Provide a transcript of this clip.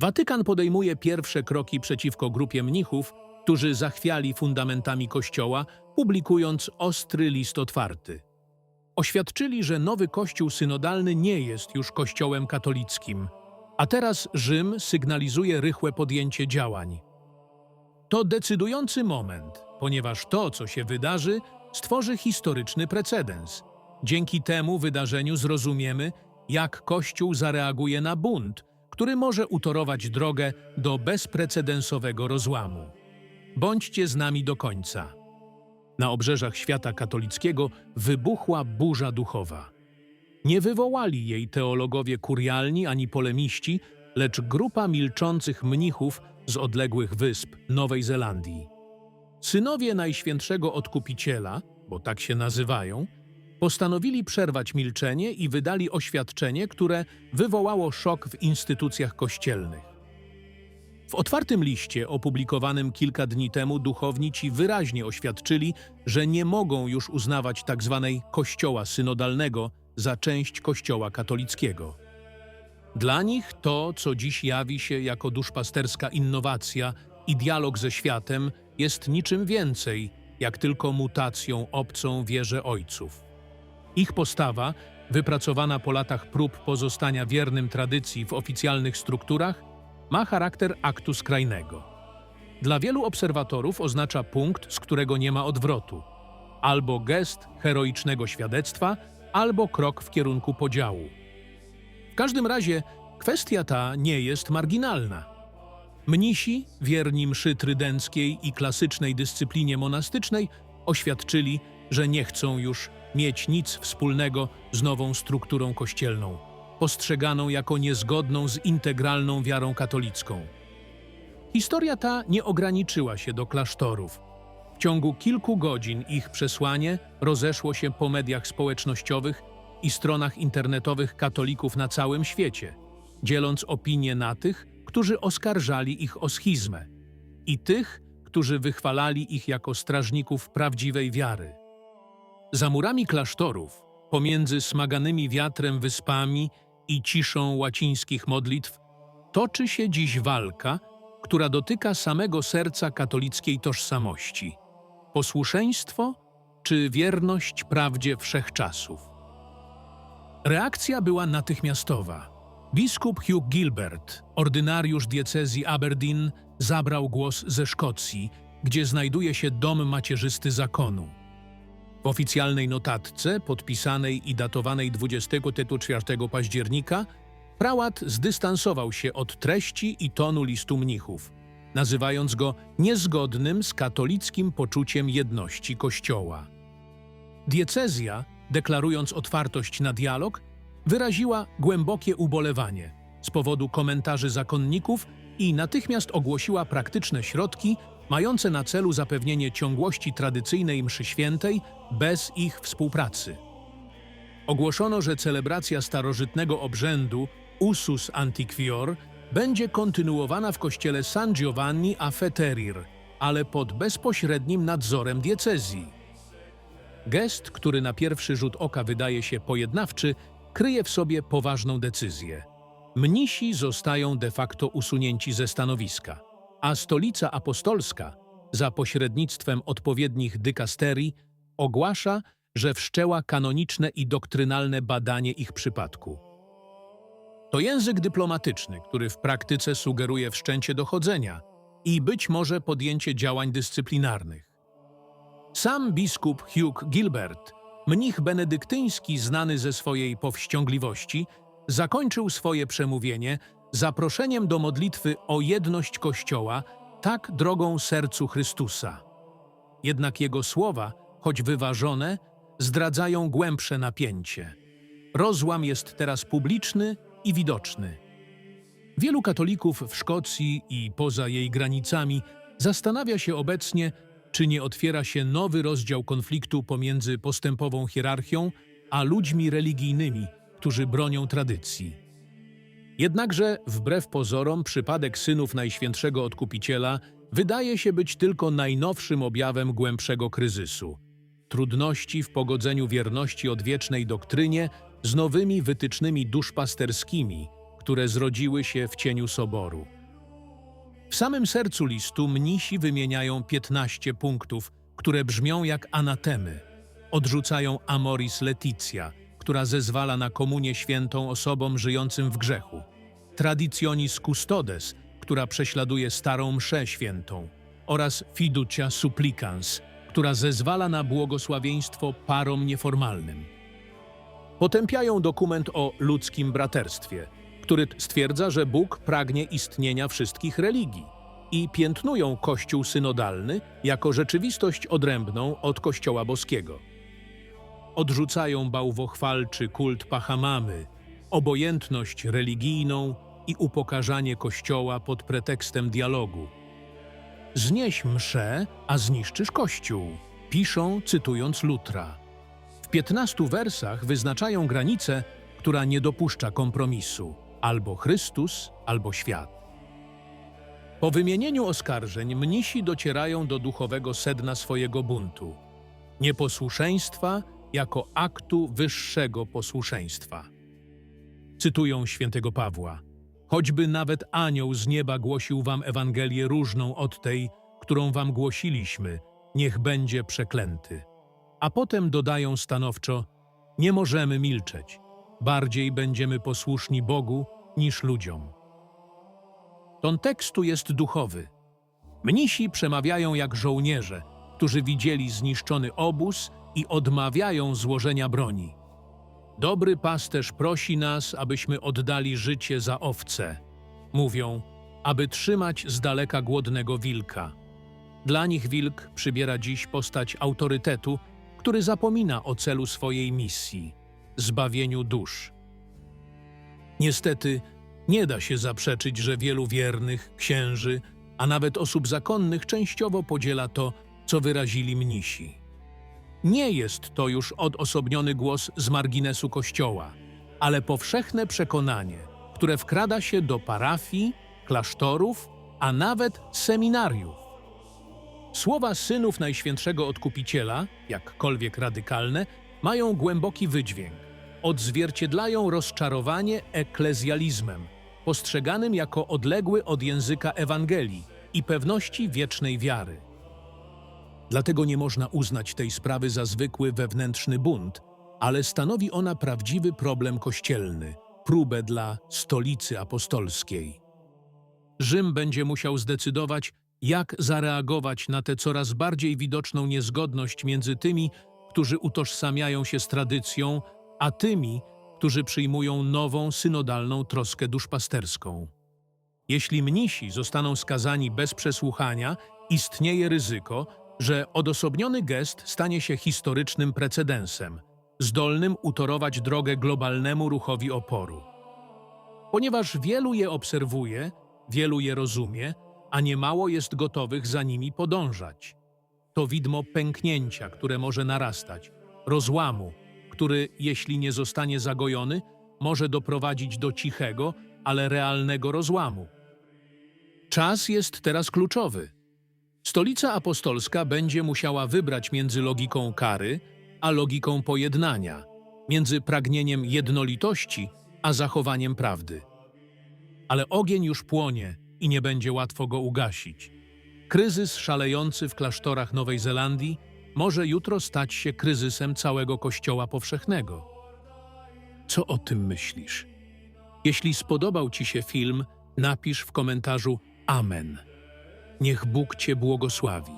Watykan podejmuje pierwsze kroki przeciwko grupie mnichów, którzy zachwiali fundamentami Kościoła, publikując ostry list otwarty. Oświadczyli, że nowy Kościół synodalny nie jest już Kościołem katolickim, a teraz Rzym sygnalizuje rychłe podjęcie działań. To decydujący moment, ponieważ to, co się wydarzy, stworzy historyczny precedens. Dzięki temu wydarzeniu zrozumiemy, jak Kościół zareaguje na bunt, który może utorować drogę do bezprecedensowego rozłamu. Bądźcie z nami do końca. Na obrzeżach świata katolickiego wybuchła burza duchowa. Nie wywołali jej teologowie kurialni ani polemiści, lecz grupa milczących mnichów z odległych wysp Nowej Zelandii. Synowie Najświętszego Odkupiciela, bo tak się nazywają, postanowili przerwać milczenie i wydali oświadczenie, które wywołało szok w instytucjach kościelnych. W otwartym liście opublikowanym kilka dni temu duchowni ci wyraźnie oświadczyli, że nie mogą już uznawać tzw. kościoła synodalnego za część kościoła katolickiego. Dla nich to, co dziś jawi się jako duszpasterska innowacja i dialog ze światem, jest niczym więcej, jak tylko mutacją obcą wierze ojców. Ich postawa, wypracowana po latach prób pozostania wiernym tradycji w oficjalnych strukturach, ma charakter aktu skrajnego. Dla wielu obserwatorów oznacza punkt, z którego nie ma odwrotu. Albo gest heroicznego świadectwa, albo krok w kierunku podziału. W każdym razie kwestia ta nie jest marginalna. Mnisi, wierni mszy trydenckiej i klasycznej dyscyplinie monastycznej, oświadczyli, że nie chcą już mieć nic wspólnego z nową strukturą kościelną, postrzeganą jako niezgodną z integralną wiarą katolicką. Historia ta nie ograniczyła się do klasztorów. W ciągu kilku godzin ich przesłanie rozeszło się po mediach społecznościowych i stronach internetowych katolików na całym świecie, dzieląc opinie na tych, którzy oskarżali ich o schizmę i tych, którzy wychwalali ich jako strażników prawdziwej wiary. Za murami klasztorów, pomiędzy smaganymi wiatrem wyspami i ciszą łacińskich modlitw, toczy się dziś walka, która dotyka samego serca katolickiej tożsamości. Posłuszeństwo czy wierność prawdzie wszechczasów? Reakcja była natychmiastowa. Biskup Hugh Gilbert, ordynariusz diecezji Aberdeen, zabrał głos ze Szkocji, gdzie znajduje się dom macierzysty zakonu. W oficjalnej notatce, podpisanej i datowanej 24 października, prałat zdystansował się od treści i tonu listu mnichów, nazywając go niezgodnym z katolickim poczuciem jedności Kościoła. Diecezja, deklarując otwartość na dialog, wyraziła głębokie ubolewanie z powodu komentarzy zakonników i natychmiast ogłosiła praktyczne środki mające na celu zapewnienie ciągłości tradycyjnej mszy świętej bez ich współpracy. Ogłoszono, że celebracja starożytnego obrzędu Usus Antiquior będzie kontynuowana w kościele San Giovanni a Feterir, ale pod bezpośrednim nadzorem diecezji. Gest, który na pierwszy rzut oka wydaje się pojednawczy, kryje w sobie poważną decyzję. Mnisi zostają de facto usunięci ze stanowiska, a stolica apostolska, za pośrednictwem odpowiednich dykasterii, ogłasza, że wszczęła kanoniczne i doktrynalne badanie ich przypadku. To język dyplomatyczny, który w praktyce sugeruje wszczęcie dochodzenia i być może podjęcie działań dyscyplinarnych. Sam biskup Hugh Gilbert, mnich benedyktyński znany ze swojej powściągliwości, zakończył swoje przemówienie zaproszeniem do modlitwy o jedność Kościoła, tak drogą sercu Chrystusa. Jednak jego słowa, choć wyważone, zdradzają głębsze napięcie. Rozłam jest teraz publiczny i widoczny. Wielu katolików w Szkocji i poza jej granicami zastanawia się obecnie, czy nie otwiera się nowy rozdział konfliktu pomiędzy postępową hierarchią a ludźmi religijnymi, którzy bronią tradycji. Jednakże, wbrew pozorom, przypadek synów Najświętszego Odkupiciela wydaje się być tylko najnowszym objawem głębszego kryzysu. Trudności w pogodzeniu wierności odwiecznej doktrynie z nowymi wytycznymi duszpasterskimi, które zrodziły się w cieniu soboru. W samym sercu listu mnisi wymieniają 15 punktów, które brzmią jak anatemy. Odrzucają amoris letitia, która zezwala na komunię świętą osobom żyjącym w grzechu. Traditionis custodes, która prześladuje starą mszę świętą. Oraz fiducia supplicans, która zezwala na błogosławieństwo parom nieformalnym. Potępiają dokument o ludzkim braterstwie, który stwierdza, że Bóg pragnie istnienia wszystkich religii i piętnują Kościół synodalny jako rzeczywistość odrębną od Kościoła boskiego. Odrzucają bałwochwalczy kult Pachamamy, obojętność religijną i upokarzanie Kościoła pod pretekstem dialogu. Znieś mszę, a zniszczysz Kościół, piszą cytując Lutra. W 15 wersach wyznaczają granicę, która nie dopuszcza kompromisu albo Chrystus, albo świat. Po wymienieniu oskarżeń mnisi docierają do duchowego sedna swojego buntu nieposłuszeństwa jako aktu wyższego posłuszeństwa. Cytują świętego Pawła: Choćby nawet anioł z nieba głosił wam Ewangelię różną od tej, którą wam głosiliśmy, niech będzie przeklęty. A potem dodają stanowczo: Nie możemy milczeć, bardziej będziemy posłuszni Bogu niż ludziom. Ton tekstu jest duchowy. Mnisi przemawiają jak żołnierze, którzy widzieli zniszczony obóz i odmawiają złożenia broni. Dobry pasterz prosi nas, abyśmy oddali życie za owce. Mówią, aby trzymać z daleka głodnego wilka. Dla nich wilk przybiera dziś postać autorytetu, który zapomina o celu swojej misji zbawieniu dusz. Niestety, nie da się zaprzeczyć, że wielu wiernych, księży, a nawet osób zakonnych częściowo podziela to, co wyrazili mnisi. Nie jest to już odosobniony głos z marginesu Kościoła, ale powszechne przekonanie, które wkrada się do parafii, klasztorów, a nawet seminariów. Słowa synów Najświętszego Odkupiciela, jakkolwiek radykalne, mają głęboki wydźwięk. Odzwierciedlają rozczarowanie eklezjalizmem, postrzeganym jako odległy od języka Ewangelii i pewności wiecznej wiary. Dlatego nie można uznać tej sprawy za zwykły wewnętrzny bunt, ale stanowi ona prawdziwy problem kościelny, próbę dla stolicy apostolskiej. Rzym będzie musiał zdecydować, jak zareagować na tę coraz bardziej widoczną niezgodność między tymi, którzy utożsamiają się z tradycją, a tymi, którzy przyjmują nową synodalną troskę duszpasterską. Jeśli mnisi zostaną skazani bez przesłuchania, istnieje ryzyko, że odosobniony gest stanie się historycznym precedensem, zdolnym utorować drogę globalnemu ruchowi oporu. Ponieważ wielu je obserwuje, wielu je rozumie, a niemało jest gotowych za nimi podążać. To widmo pęknięcia, które może narastać, rozłamu, który, jeśli nie zostanie zagojony, może doprowadzić do cichego, ale realnego rozłamu. Czas jest teraz kluczowy. Stolica apostolska będzie musiała wybrać między logiką kary a logiką pojednania, między pragnieniem jednolitości a zachowaniem prawdy. Ale ogień już płonie i nie będzie łatwo go ugasić. Kryzys szalejący w klasztorach Nowej Zelandii może jutro stać się kryzysem całego Kościoła powszechnego. Co o tym myślisz? Jeśli spodobał Ci się film, napisz w komentarzu Amen. Niech Bóg Cię błogosławi.